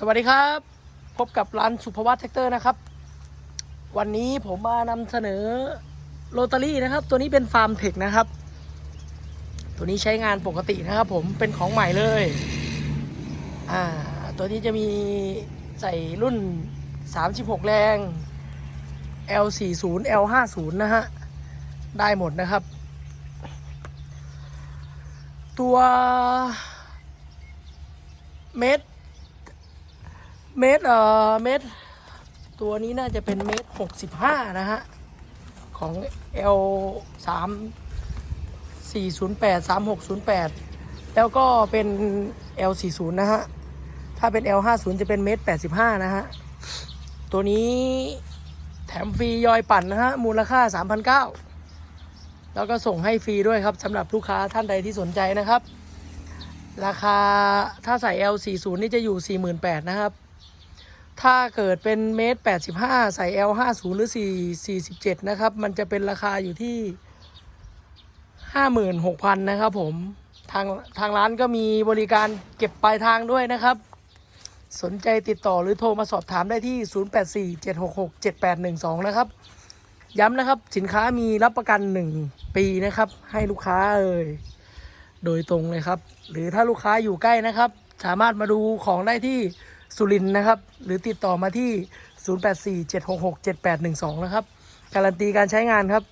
สวัสดีครับ พบกับร้านสุภวัตแท็กเตอร์นะครับ วันนี้ผมมานำเสนอโรตารี่นะครับ ตัวนี้เป็นฟาร์มเทคนะครับ ตัวนี้ใช้งานปกตินะครับ ผมเป็นของใหม่เลยอ่าตัวนี้จะมีใส่รุ่น 36 แรง L40 L50 นะฮะ ได้หมดนะครับ ตัวเม็ด เมตรเอ่อเมตร ตัวนี้น่าจะเป็นเมตรหกสิบห้านะฮะ ของ L สามสี่ศูนย์แปดสามหกศูนย์แปดแล้วก็เป็น L สี่ศูนย์นะฮะ ถ้าเป็น L ห้าศูนย์จะเป็นเมตรแปดสิบห้านะฮะ ตัวนี้แถมฟรียอยปั่นนะฮะ มูลค่าสามพันเก้าแล้วก็ส่งให้ฟรีด้วยครับสำหรับลูกค้าท่านใดที่สนใจนะครับ ราคาถ้าใส่ L40 นี่จะอยู่ 48,000นะครับ ถ้าเกิดเป็นเมตร85 ใส่ L50 หรือ 4 47 นะครับ มันจะเป็นราคาอยู่ที่ 56,000 นะครับผม ทางทางร้านก็มีบริการเก็บปลายทางด้วยนะครับ สนใจติดต่อหรือโทรมาสอบถามได้ที่ 0847667812 นะครับ ย้ำนะครับสินค้ามีรับประกัน 1 ปีนะครับ ให้ลูกค้าเอ่ยโดยตรงเลยครับ หรือถ้าลูกค้าอยู่ใกล้นะครับ สามารถมาดูของได้ที่ สุรินนะครับ หรือติดต่อมาที่ 0847667812 นะครับ การันตีการใช้งานครับ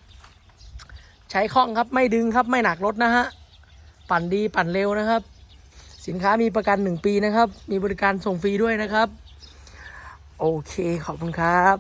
ใช้คล่องครับไม่ดึงครับไม่หนักรถนะฮะ ปั่นดีปั่นเร็วนะครับ สินค้ามีประกัน 1 ปีนะครับ มีบริการส่งฟรีด้วยนะครับ โอเคขอบคุณครับ